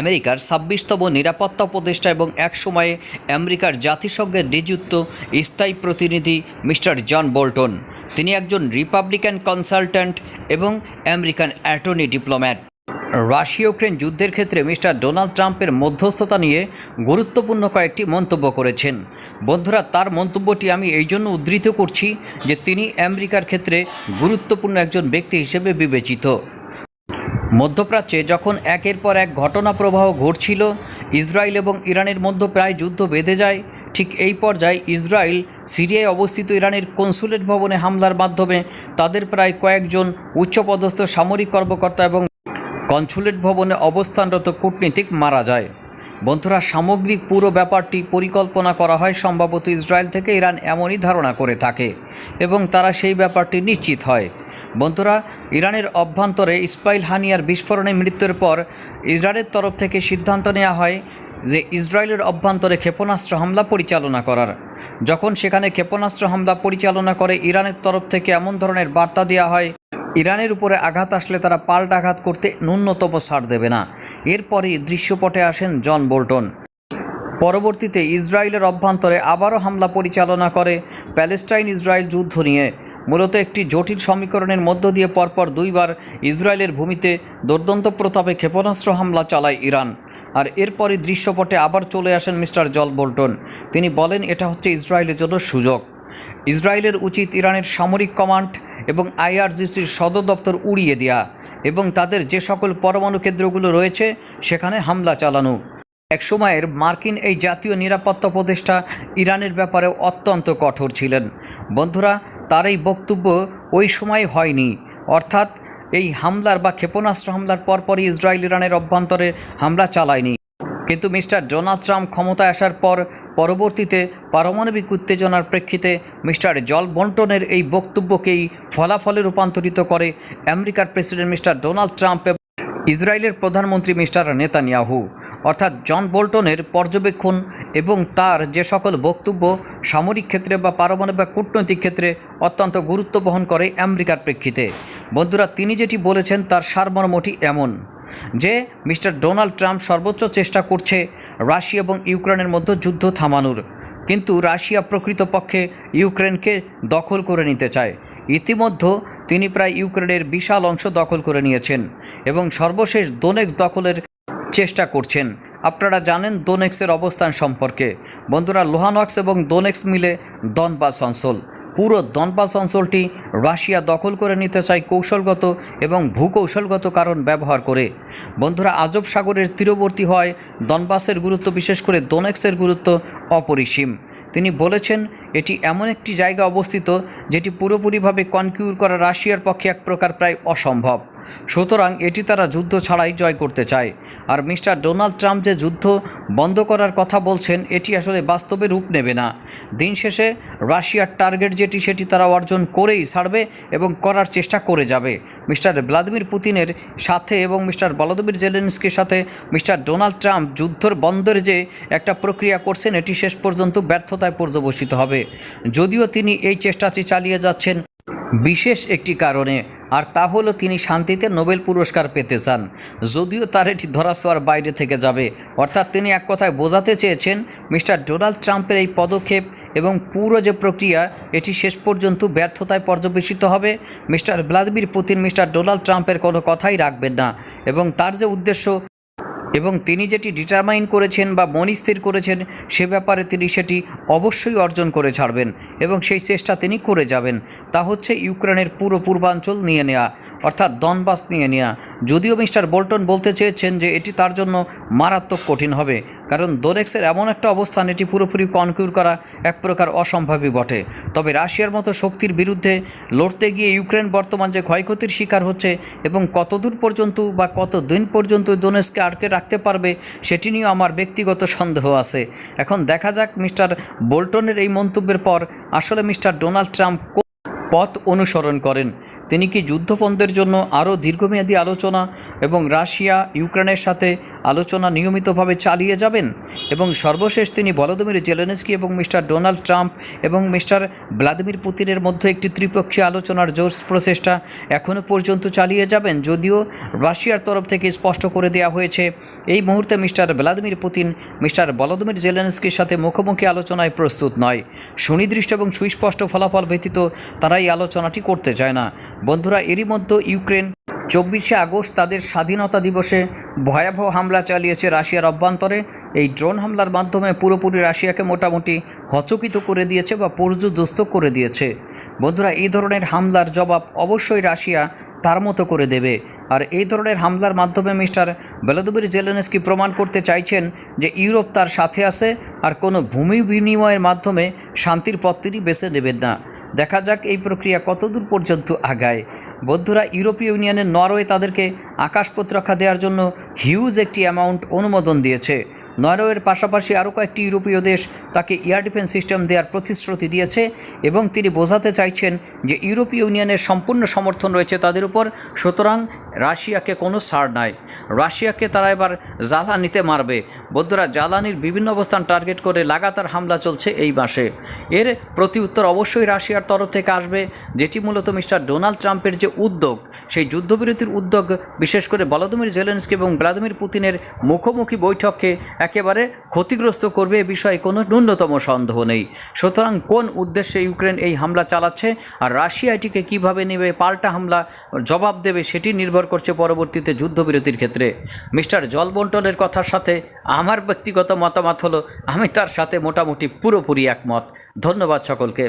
আমেরিকার ছাব্বিশতম নিরাপত্তা উপদেষ্টা এবং একসময়ে আমেরিকার জাতিসংঘের নিযুক্ত স্থায়ী প্রতিনিধি মিস্টার জন বোল্টন। তিনি একজন রিপাবলিকান কনসালট্যান্ট এবং American attorney diplomat. Russia Ukraine যুদ্ধের ক্ষেত্রে মিস্টার ডোনাল্ড ট্রাম্পের মধ্যস্থতা নিয়ে গুরুত্বপূর্ণ কয়েকটি মন্তব্য করেছেন। বন্ধুরা, তার মন্তব্যটি আমি এই জন্য উদ্ধৃত করছি যে তিনি আমেরিকার ক্ষেত্রে গুরুত্বপূর্ণ একজন ব্যক্তি হিসেবে বিবেচিত। মধ্যপ্রাচ্যে যখন একের পর এক ঘটনা প্রবাহ ঘটছিল, ইসরায়েল এবং ইরানের মধ্যে প্রায় যুদ্ধ বেঁধে যায়, ঠিক এই পর্যায়ে ইসরায়েল সিরিয়ায় অবস্থিত ইরানের কনসুলেট ভবনে হামলার মাধ্যমে তাদের প্রায় কয়েকজন উচ্চপদস্থ সামরিক কর্মকর্তা এবং কনসুলেট ভবনে অবস্থানরত কূটনীতিক মারা যায়। বন্ধুরা, সামগ্রিক পুরো ব্যাপারটি পরিকল্পনা করা হয় সম্ভবত ইসরায়েল থেকে ইরান এমনই ধারণা করে থাকে এবং তারা সেই ব্যাপারটি নিশ্চিত হয়। বন্ধুরা ইরানের অভ্যন্তরে ইসমাইল হানিয়ার বিস্ফোরণে মৃত্যুর পর ইসরায়েলের তরফ থেকে সিদ্ধান্ত নেওয়া হয় যে ইসরায়েলের অভ্যন্তরে ক্ষেপণাস্ত্র হামলা পরিচালনা করার। যখন সেখানে ক্ষেপণাস্ত্র হামলা পরিচালনা করে, ইরানের তরফ থেকে এমন ধরনের বার্তা দেওয়া হয়, ইরানের উপরে আঘাত আসলে তারা পাল্টা আঘাত করতে ন্যূনতম ছাড় দেবে না। এরপরই দৃশ্যপটে আসেন জন বোল্টন। পরবর্তীতে ইসরায়েলের অভ্যন্তরে আবারও হামলা পরিচালনা করে প্যালেস্টাইন ইসরায়েল যুদ্ধ নিয়ে। মূলত একটি জটিল সমীকরণের মধ্য দিয়ে পরপর দুইবার ইসরায়েলের ভূমিতে দুর্দন্ত প্রতাপে ক্ষেপণাস্ত্র হামলা চালায় ইরান। আর এরপরই দৃশ্যপটে আবার চলে আসেন মিস্টার জল বোল্টন। তিনি বলেন, এটা হচ্ছে ইসরায়েলের জন্য সুযোগ। ইসরায়েলের উচিত ইরানের সামরিক কমান্ড এবং আইআরজিসির সদর দপ্তর উড়িয়ে দেওয়া এবং তাদের যে সকল পরমাণু কেন্দ্রগুলো রয়েছে সেখানে হামলা চালানো। এক সময়ের মার্কিন এই জাতীয় নিরাপত্তা উপদেষ্টা ইরানের ব্যাপারে অত্যন্ত কঠোর ছিলেন। বন্ধুরা তার এই বক্তব্য ওই সময় হয়নি। অর্থাৎ এই হামলার বা ক্ষেপণাস্ত্র হামলার পরপরই ইসরায়েল ইরানের অভ্যন্তরে হামলা চালায়নি। কিন্তু মিস্টার ডোনাল্ড ট্রাম্প ক্ষমতায় আসার পর পরবর্তীতে পারমাণবিক উত্তেজনার প্রেক্ষিতে মিস্টার জল বন্টনের এই বক্তব্যকেই ফলাফলে রূপান্তরিত করে আমেরিকার প্রেসিডেন্ট মিস্টার ডোনাল্ড ট্রাম্প ইসরায়েলের প্রধানমন্ত্রী মিস্টার নেতানিয়াহু, অর্থাৎ জন বোল্টনের পর্যবেক্ষণ এবং তার যে সকল বক্তব্য সামরিক ক্ষেত্রে বা পারমাণবিক বা কূটনৈতিক ক্ষেত্রে অত্যন্ত গুরুত্ব বহন করে আমেরিকার প্রেক্ষিতে। বন্ধুরা, তিনি যেটি বলেছেন তার সারমর্মটি এমন, যে মিস্টার ডোনাল্ড ট্রাম্প সর্বোচ্চ চেষ্টা করছে রাশিয়া এবং ইউক্রেনের মধ্যে যুদ্ধ থামানোর, কিন্তু রাশিয়া প্রকৃতপক্ষে ইউক্রেনকে দখল করে নিতে চায়। ইতিমধ্যে তিনি প্রায় ইউক্রেনের বিশাল অংশ দখল করে নিয়েছেন এবং সর্বশেষ দোনেক্স দখলের চেষ্টা করছেন। আপনারা জানেন দোনেক্সের অবস্থান সম্পর্কে। বন্ধুরা, লোহানক্স এবং দোনেক্স মিলে দনবাস অঞ্চল। পুরো দনবাস অঞ্চলটি রাশিয়া দখল করে নিতে চায় কৌশলগত এবং ভূকৌশলগত কারণ ব্যবহার করে। বন্ধুরা, আজব সাগরের তীরবর্তী হয় দনবাসের গুরুত্ব, বিশেষ করে দোনেক্সের গুরুত্ব অপরিসীম। তিনি বলেছেন এটি এমন একটি জায়গা অবস্থিত যেটি পুরোপুরিভাবে কনকিউর করা রাশিয়ার পক্ষে এক প্রকার প্রায় অসম্ভব। সুতরাং এটি তারা যুদ্ধ ছাড়াই জয় করতে চায়। আর মিস্টার ডোনাল্ড ট্রাম্প যে যুদ্ধ বন্ধ করার কথা বলছেন, এটি আসলে বাস্তবে রূপ নেবে না। দিন শেষে রাশিয়ার টার্গেট যেটি, সেটি তারা অর্জন করেই ছাড়বে এবং করার চেষ্টা করে যাবে। মিস্টার ভ্লাদিমির পুতিনের সাথে এবং মিস্টার বলদমির জেলেন্সকির সাথে মিস্টার ডোনাল্ড ট্রাম্প যুদ্ধর বন্ধের যে একটা প্রক্রিয়া করছেন, এটি শেষ পর্যন্ত ব্যর্থতায় পর্যবসিত হবে। যদিও তিনি এই চেষ্টাটি চালিয়ে যাচ্ছেন বিশেষ একটি কারণে, আর তা হলো তিনি শান্তিতে নোবেল পুরস্কার পেতে চান। যদিও তার এটি ধরাছোঁয়ার বাইরে থেকে যাবে, অর্থাৎ তিনি এক কথায় বোঝাতে চেয়েছেন মিস্টার ডোনাল্ড ট্রাম্পের এই পদক্ষেপ এবং পুরো যে প্রক্রিয়া, এটি শেষ পর্যন্ত ব্যর্থতায় পর্যবেসিত হবে। Mister Vladimir Putin mister Donald ট্রাম্পের কোনো কথাই রাখবেন না এবং তার যে উদ্দেশ্য এবং তিনি যেটি ডিটারমাইন করেছেন বা মনস্থির করেছেন, সে ব্যাপারে তিনি সেটি অবশ্যই অর্জন করে ছাড়বেন এবং সেই চেষ্টা তিনি করে যাবেন। তা হচ্ছে ইউক্রেনের পুরো পূর্বাঞ্চল নিয়ে নেওয়া অর্থাৎ দনবাস নিয়ে নেওয়া যদিও মিস্টার বোল্টন বলতে চেয়েছেন যে এটি তার জন্য মারাত্মক কঠিন হবে, কারণ দোনেক্সের এমন একটা অবস্থান, এটি পুরোপুরি কনকিউর করা এক প্রকার অসম্ভবই বটে। তবে রাশিয়ার মতো শক্তির বিরুদ্ধে লড়তে গিয়ে ইউক্রেন বর্তমান যে ক্ষয়ক্ষতির শিকার হচ্ছে এবং কতদূর পর্যন্ত বা কত দিন পর্যন্ত দোনেক্সকে আটকে রাখতে পারবে, সেটি নিয়েও আমার ব্যক্তিগত সন্দেহ আছে। এখন দেখা যাক মিস্টার বোল্টনের এই মন্তব্যের পর আসলে মিস্টার ডোনাল্ড ট্রাম্প পথ অনুসরণ করেন। তিনি কি যুদ্ধপন্দের জন্য আরও দীর্ঘমেয়াদী আলোচনা এবং রাশিয়া ইউক্রেনের সাথে আলোচনা নিয়মিতভাবে চালিয়ে যাবেন এবং সর্বশেষ তিনি ভলোদিমির জেলেনস্কি এবং মিস্টার ডোনাল্ড ট্রাম্প এবং মিস্টার ভ্লাদিমির পুতিনের মধ্যে একটি ত্রিপক্ষীয় আলোচনার জোর প্রচেষ্টা এখনও পর্যন্ত চালিয়ে যাবেন। যদিও রাশিয়ার তরফ থেকে স্পষ্ট করে দেওয়া হয়েছে, এই মুহূর্তে mister Vladimir Putin mister Volodymyr জেলেনস্কির সাথে মুখোমুখি আলোচনায় প্রস্তুত নয়। সুনির্দিষ্ট এবং সুস্পষ্ট ফলাফল ব্যতীত তারা এই আলোচনাটি করতে চায় না। বন্ধুরা, এরই মধ্যে ইউক্রেন চব্বিশে আগস্ট তাদের স্বাধীনতা দিবসে ভয়াবহ হামলা চালিয়েছে রাশিয়ার অভ্যন্তরে। এই ড্রোন হামলার মাধ্যমে পুরোপুরি রাশিয়াকে মোটামুটি হচকিত করে দিয়েছে বা পর্যুদস্ত করে দিয়েছে। বন্ধুরা, এই ধরনের হামলার জবাব অবশ্যই রাশিয়া তার মতো করে দেবে। আর এই ধরনের হামলার মাধ্যমে মিস্টার ভ্লাদিমির জেলেনস্কি প্রমাণ করতে চাইছেন যে ইউরোপ তার সাথে আছে আর কোনো ভূমি বিনিময়ের মাধ্যমে শান্তির পথ তিনি বেছে নেবেন না। দেখা যাক এই প্রক্রিয়া কতদূর পর্যন্ত আগায়। বন্ধুরা ইউরোপীয় ইউনিয়নের নরওয়ে তাদেরকে আকাশ প্রতিরক্ষা দেওয়ার জন্য হিউজ একটি অ্যামাউন্ট অনুমোদন দিয়েছে। নরওয়ের পাশাপাশি আরও কয়েকটি ইউরোপীয় দেশ তাকে এয়ার ডিফেন্স সিস্টেম দেওয়ার প্রতিশ্রুতি দিয়েছে এবং তিনি বোঝাতে চাইছেন যে ইউরোপীয় ইউনিয়নের সম্পূর্ণ সমর্থন রয়েছে তাদের উপর, সুতরাং রাশিয়াকে কোনো ছাড় নাই। রাশিয়াকে তারা এবার জ্বালানিতে মারবে। বন্ধুরা, জ্বালানির বিভিন্ন অবস্থান টার্গেট করে লাগাতার হামলা চলছে এই মাসে। এর প্রতি উত্তর অবশ্যই রাশিয়ার তরফ থেকে আসবে, যেটি মূলত মিস্টার ডোনাল্ড ট্রাম্পের যে উদ্যোগ, সেই যুদ্ধবিরতির উদ্যোগ, বিশেষ করে ভলোদিমির জেলেন্সকি এবং ভ্লাদিমির পুতিনের মুখোমুখি বৈঠককে একেবারে ক্ষতিগ্রস্ত করবে এ বিষয়ে কোনো ন্যূনতম সন্দেহ নেই। সুতরাং কোন উদ্দেশ্যে ইউক্রেন এই হামলা চালাচ্ছে আর রাশিয়া এটিকে কীভাবে নেবে, পাল্টা হামলা জবাব দেবে সেটি নির্ভর করছে পরবর্তীতে যুদ্ধবিরতির ক্ষেত্রে। মিস্টার জলবন্টনের কথার সাথে আমার ব্যক্তিগত মতামত হলো, আমি তার সাথে মোটামুটি পুরোপুরি একমত। ধন্যবাদ সকলকে।